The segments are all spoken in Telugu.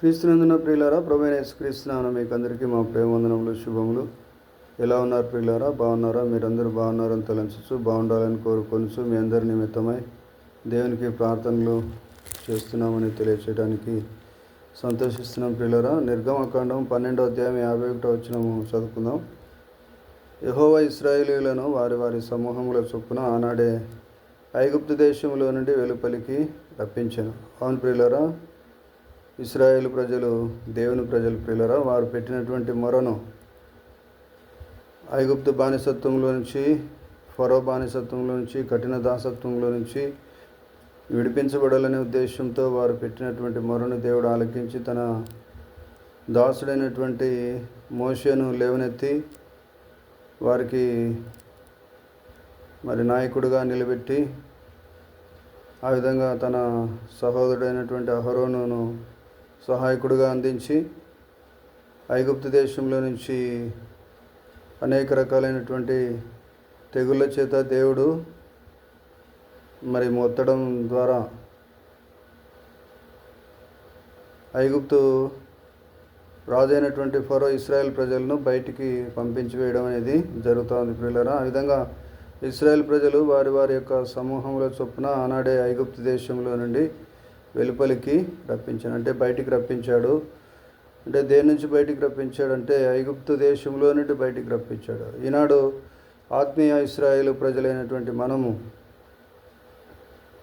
క్రీస్తునందున ప్రియులారా ప్రభైన క్రీస్తునాన మీకు అందరికీ మా ప్రేమవందనములు శుభములు. ఎలా ఉన్నారు ప్రియులారా? బాగున్నారా? మీరందరూ బాగున్నారని తలంచచ్చు బాగుండాలని కోరుకొనుచు మీ అందరి నిమిత్తమై దేవునికి ప్రార్థనలు చేస్తున్నామని తెలియచేయడానికి సంతోషిస్తున్నాం ప్రియులారా. నిర్గమకాండం పన్నెండో అధ్యాయం యాభై ఒకటో వచ్చినము చదువుకుందాం. యహోవ ఇస్రాయేలీలను వారి వారి సమూహముల చొప్పున ఆనాడే ఐగుప్తు దేశంలో నుండి వెలుపలికి రప్పించాను. అవును ప్రియులరా ఇస్రాయేల్ ప్రజలు దేవుని ప్రజలు ప్రియులరా వారు పెట్టినటువంటి మొరను ఐగుప్తు బానిసత్వంలో నుంచి ఫరో బానిసత్వంలో నుంచి కఠిన దాసత్వంలో నుంచి విడిపించబడాలనే ఉద్దేశంతో వారు పెట్టినటువంటి మొరను దేవుడు ఆలకించి తన దాసుడైనటువంటి మోషను లేవనెత్తి వారికి మరి నాయకుడిగా నిలబెట్టి ఆ విధంగా తన సహోదరుడైనటువంటి అహరోను సహాయకుడిగా అందించి ఐగుప్తు దేశంలో నుంచి అనేక రకాలైనటువంటి తెగుళ్ళ చేత దేవుడు మరి మొత్తడం ద్వారా ఐగుప్తు రాజైనటువంటి ఫరో ఇస్రాయెల్ ప్రజలను బయటికి పంపించి వేయడం అనేది జరుగుతుంది పిల్లరా ఆ విధంగా ఇస్రాయెల్ ప్రజలు వారి వారి యొక్క సమూహంలో చొప్పున ఆనాడే ఐగుప్తు దేశంలో నుండి వెలుపలికి రప్పించాడు. అంటే బయటికి రప్పించాడు. అంటే దేని నుంచి బయటికి రప్పించాడు అంటే ఐగుప్తు దేశంలో నుండి బయటికి రప్పించాడు. ఈనాడు ఆత్మీయ ఇస్రాయేల్ ప్రజలైనటువంటి మనము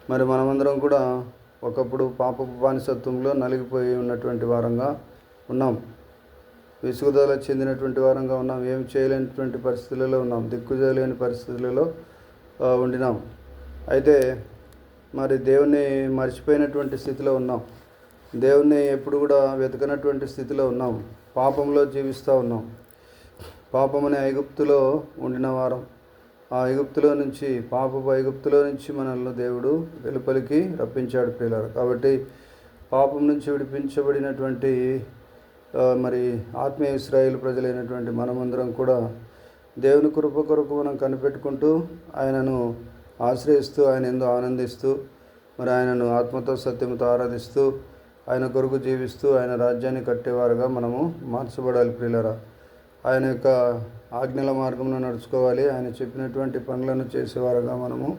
మరి మనమందరం కూడా ఒకప్పుడు పాపపు బానిసత్వంలో నలిగిపోయి ఉన్నటువంటి వారంగా ఉన్నాం. విసుగుదల చెందినటువంటి వారంగా ఉన్నాం. ఏం చేయలేనటువంటి పరిస్థితులలో ఉన్నాం. దిక్కుజలేని పరిస్థితులలో ఉండినాం. అయితే మరి దేవుణ్ణి మర్చిపోయినటువంటి స్థితిలో ఉన్నాం. దేవుణ్ణి ఎప్పుడు కూడా వెతకనటువంటి స్థితిలో ఉన్నాం. పాపంలో జీవిస్తూ ఉన్నాం. పాపం అనే ఐగుప్తులో ఉండిన వారం. ఆ ఐగుప్తులో నుంచి పాపపు ఐగుప్తులో నుంచి మనల్ని దేవుడు వెలుపలికి రప్పించాడు పిల్లలు కాబట్టి పాపం నుంచి విడిపించబడినటువంటి మరి ఆత్మీయ ఇస్రాయిల్ ప్రజలైనటువంటి మనమందరం కూడా దేవుని కృప కొరకు మనం కనిపెట్టుకుంటూ ఆయనను ఆశ్రయిస్తూ ఆయన ఎందు ఆనందిస్తూ మరి ఆయనను ఆత్మతో సత్యంతో ఆరాధిస్తూ ఆయన కొరకు జీవిస్తూ ఆయన రాజ్యాన్ని కట్టేవారుగా మనము మార్చబడాలి ప్రియులరా. ఆయన యొక్క ఆజ్ఞల మార్గంలో నడుచుకోవాలి. ఆయన చెప్పినటువంటి పనులను చేసేవారుగా మనము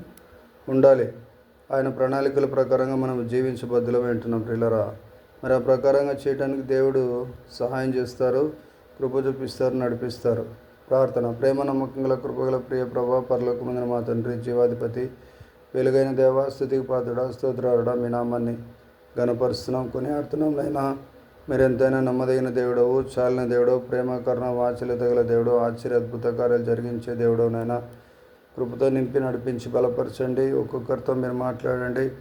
ఉండాలి. ఆయన ప్రణాళికల ప్రకారంగా మనం జీవించబద్దులమై ఉంటున్నాం ప్రియులరా. మరి ఆ ప్రకారంగా చేయడానికి దేవుడు సహాయం చేస్తారు కృప చూపిస్తారు నడిపిస్తారు. ప్రార్థన. ప్రేమ నమ్మకం గల కృపగల ప్రియ ప్రభా పరలోక ముందున మా తండ్రి జీవాధిపతి వెలుగైన దేవా స్థుతికి పాత్రుడ స్తోత్రారుడా మీ నామాన్ని గణపరుస్తున్నాం కొని ఆడుతున్నాంలైనా నైనా నమ్మదగిన దేవుడవు చాలిన దేవుడవు ప్రేమ కరుణ వాచల్యత గల దేవుడు ఆశ్చర్య అద్భుత కార్యాలు జరిగించే దేవుడవునైనా కృపతో నింపి నడిపించి బలపరచండి ఒక్కొక్కరితో మీరు మాట్లాడండి.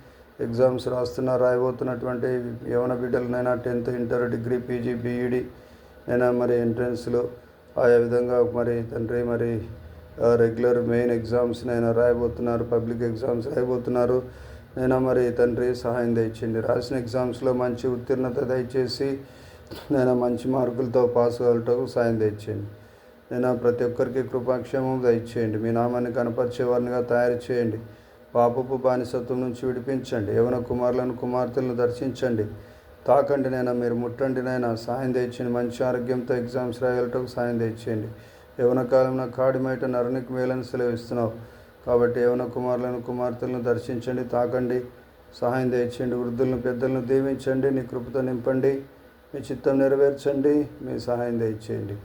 ఎగ్జామ్స్ రాస్తున్న రాయబోతున్నటువంటి యవన బిడ్డలనైనా tenth inter degree PG BEd అయినా మరి ఎంట్రన్స్లో ఆయా విధంగా మరి తండ్రి మరి రెగ్యులర్ మెయిన్ ఎగ్జామ్స్ నేను రాయబోతున్నారు పబ్లిక్ ఎగ్జామ్స్ రాయబోతున్నారు. నేను మరి తండ్రి సహాయం దయచేయండి. రాసిన ఎగ్జామ్స్లో మంచి ఉత్తీర్ణత దయచేసి నేను మంచి మార్కులతో పాస్ అవటకు సాయం దయచేయండి. నేను ప్రతి ఒక్కరికి కృపాక్షేమం దయచేయండి. మీ నామాన్ని కనపరిచే వారినిగా తయారు చేయండి. పాపపు బానిసత్వం నుంచి విడిపించండి. యవన కుమారులను కుమార్తెలను దర్శించండి. తాకండి నైనా మీరు ముట్టండి నైనా సాయం తెచ్చేయండి మంచి ఆరోగ్యంతో ఎగ్జామ్స్ రాయటకు సాయం తెచ్చేయండి యవన కాలంలో కాడిమైట నరునికి మేలను సెలవిస్తున్నావు. కాబట్టి యవన కుమారులను కుమార్తెలను దర్శించండి తాకండి. సహాయం తెచ్చండి వృద్ధులను పెద్దలను దీవించండి. నీ కృపతో నింపండి. మీ చిత్తం నెరవేర్చండి. మీ సహాయం తెచ్చేయండి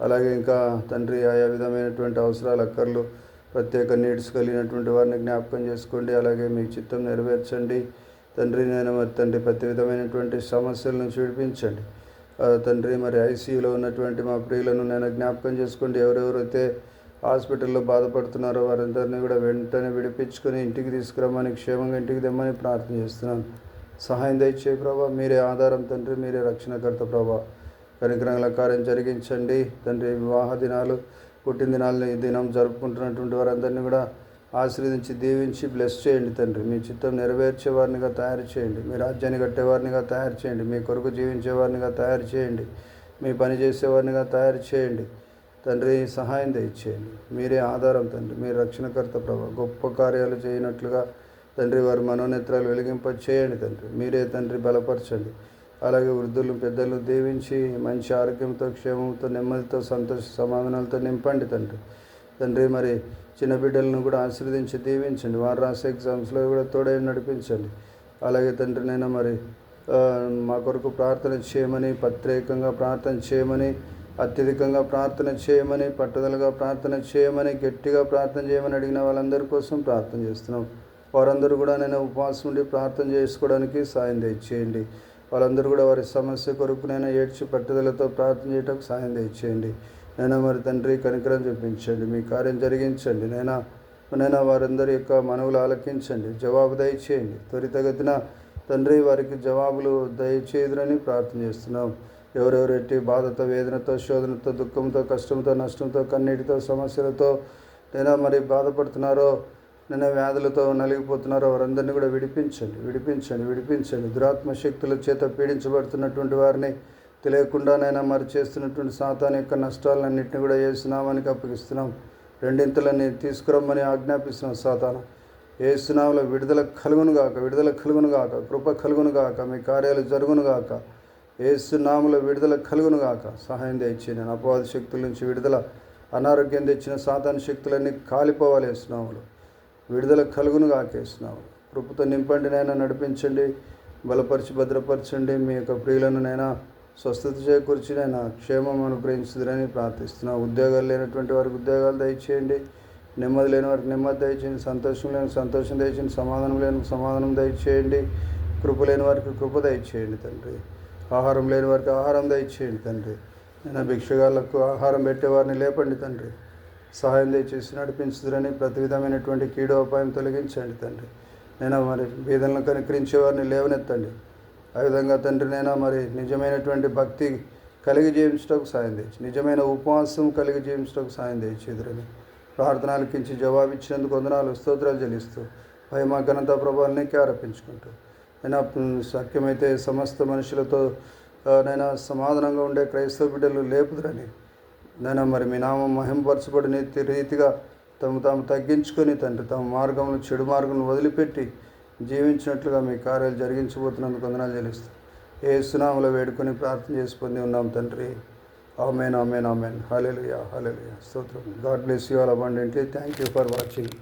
అలాగే ఇంకా తండ్రి ఆయా విధమైనటువంటి అవసరాలు అక్కర్లు ప్రత్యేక నీడ్స్ కలిగినటువంటి వారిని జ్ఞాపకం చేసుకోండి. అలాగే మీ చిత్తం నెరవేర్చండి. తండ్రి నేను మరి తండ్రి ప్రతి విధమైనటువంటి సమస్యల నుంచి విడిపించండి తండ్రి మరి ఐసీయూలో ఉన్నటువంటి మా ప్రియులను నేను జ్ఞాపకం చేసుకోండి. ఎవరెవరైతే హాస్పిటల్లో బాధపడుతున్నారో వారందరినీ కూడా వెంటనే విడిపించుకొని ఇంటికి తీసుకురమ్మని క్షేమంగా ఇంటికి తెమ్మని ప్రార్థన చేస్తున్నాను సహాయం దయచే ప్రభా. మీరే ఆధారం తండ్రి మీరే రక్షణకర్త ప్రభా. కనికరంగల కార్యం జరిగించండి. తండ్రి వివాహ దినాలు పుట్టిన దినాలని దినం జరుపుకుంటున్నటువంటి వారందరినీ కూడా ఆశీర్వదించి దీవించి బ్లెస్ చేయండి తండ్రి. మీ చిత్తం నెరవేర్చే వారినిగా తయారు చేయండి. మీ రాజ్యాన్ని కట్టేవారినిగా తయారు చేయండి. మీ కొరకు జీవించేవారినిగా తయారు చేయండి. మీ పని చేసేవారినిగా తయారు చేయండి. తండ్రి సహాయం దయచేయండి. మీరే ఆధారం తండ్రి. మీరు రక్షణకర్త ప్రభా. గొప్ప కార్యాలు చేయనట్లుగా తండ్రి వారి మనోనేత్రాలు వెలిగింప చేయండి తండ్రి. మీరే తండ్రి బలపరచండి. అలాగే వృద్ధులు పెద్దలు దీవించి మంచి ఆరోగ్యంతో క్షేమంతో నెమ్మదితో సంతోష సమాధానాలతో నింపండి తండ్రి. తండ్రి మరి చిన్న బిడ్డలను కూడా ఆశీర్వదించి దీవించండి. వారు రాసే ఎగ్జామ్స్లో కూడా తోడై నడిపించండి. అలాగే తండ్రి నేను మరి మా కొరకు ప్రార్థన చేయమని ప్రత్యేకంగా ప్రార్థన చేయమని అత్యధికంగా ప్రార్థన చేయమని పట్టుదలగా ప్రార్థన చేయమని గట్టిగా ప్రార్థన చేయమని అడిగిన వాళ్ళందరి కోసం ప్రార్థన చేస్తున్నాం. వారందరూ కూడా నేను ఉపవాసం ఉండి ప్రార్థన చేసుకోవడానికి సాయం దయచేయండి. వాళ్ళందరూ కూడా వారి సమస్య కొరకు నేను ఏడ్చి పట్టుదలతో ప్రార్థన చేయటకు సాయం దయచేయండి. నైనా మరి తండ్రి కనికరం చూపించండి మీ కార్యం జరిగించండి. నైనా నైనా వారందరి యొక్క మనవులు ఆలకించండి జవాబు దయచేయండి. త్వరితగతిన తండ్రి వారికి జవాబులు దయచేయదురని ప్రార్థన చేస్తున్నాం. ఎవరెవరు ఎట్టి బాధతో వేదనతో శోధనతో దుఃఖంతో కష్టంతో నష్టంతో కన్నీటితో సమస్యలతో నైనా మరి బాధపడుతున్నారో నేను వ్యాధులతో నలిగిపోతున్నారో వారందరినీ కూడా విడిపించండి విడిపించండి విడిపించండి. దురాత్మ శక్తుల చేత పీడించబడుతున్నటువంటి వారిని తెలియకుండానైనా మరి చేస్తున్నటువంటి సాతాన్ యొక్క నష్టాలన్నింటినీ కూడా ఏసునామానికి అప్పగిస్తున్నాం. రెండింతలని తీసుకురమ్మని ఆజ్ఞాపిస్తున్నాం సాతాను. ఏసునామలో విడుదల కలుగును గాక విడుదల కలుగును గాక కృప కలుగును గాక మీ కార్యాలు జరుగును గాక. ఏసునామలో విడుదల కలుగును గాక. సహాయం తెచ్చి నేను అపవాద శక్తుల నుంచి విడుదల అనారోగ్యం తెచ్చిన సాతాన శక్తులన్నీ కాలిపోవాలి ఏసునామలు. విడుదల కలుగును గాకేసినాము కృపతో నింపండి నైనా నడిపించండి బలపరిచి భద్రపరచండి. మీ యొక్క ప్రియులను నైనా స్వస్థత చేకూర్చి నేను క్షేమం అనుగ్రహించుదని ప్రార్థిస్తున్నాను ఉద్యోగాలు లేనటువంటి వారికి ఉద్యోగాలు దయచేయండి. నెమ్మది లేని వారికి నెమ్మది దయచేయండి. సంతోషం లేని సంతోషం దయచేయండి. సమాధానం లేని సమాధానం దయచేయండి. కృప లేని వారికి కృప దయచేయండి తండ్రి. ఆహారం లేని వారికి ఆహారం దయచేయండి తండ్రి. నేను భిక్షగాళ్ళకు ఆహారం పెట్టేవారిని లేపండి తండ్రి. సహాయం దయచేసి నడిపించుదురని ప్రతి విధమైనటువంటి కీడోపాయం తొలగించండి తండ్రి. నేను మరి బీదలను కనికరించే వారిని లేవనెత్తండి. ఆ విధంగా తండ్రినైనా మరి నిజమైనటువంటి భక్తి కలిగి జీవించటకు సాయం తెచ్చి నిజమైన ఉపవాసం కలిగి జీవించటకు సాయం తెచ్చేదురని ప్రార్థనలకించి జవాబిచ్చినందుకు వందనాలు స్తోత్రాలు చెల్లిస్తూ భయమా ఘనత ప్రభావాలనికి ఆరోపించుకుంటూ అయినా సఖ్యమైతే సమస్త మనుషులతో నైనా సమాధానంగా ఉండే క్రైస్తవ బిడ్డలు లేపుదురని. నైనా మరి మీ నామం మహింపరచబడిన రీతిగా తమ తాము తగ్గించుకొని తండ్రి తమ మార్గంలో చెడు మార్గం వదిలిపెట్టి జీవించినట్లుగా మీ కార్యాలు జరిగించబోతున్నందుకు వందనాలు చెల్లిస్తాం ఏ సునాములో వేడుకొని ప్రార్థన చేసి పొంది ఉన్నాం తండ్రి. Amen amen amen. Hallelujah hallelujah స్తోత్రం. God bless you all abundantly thank you for watching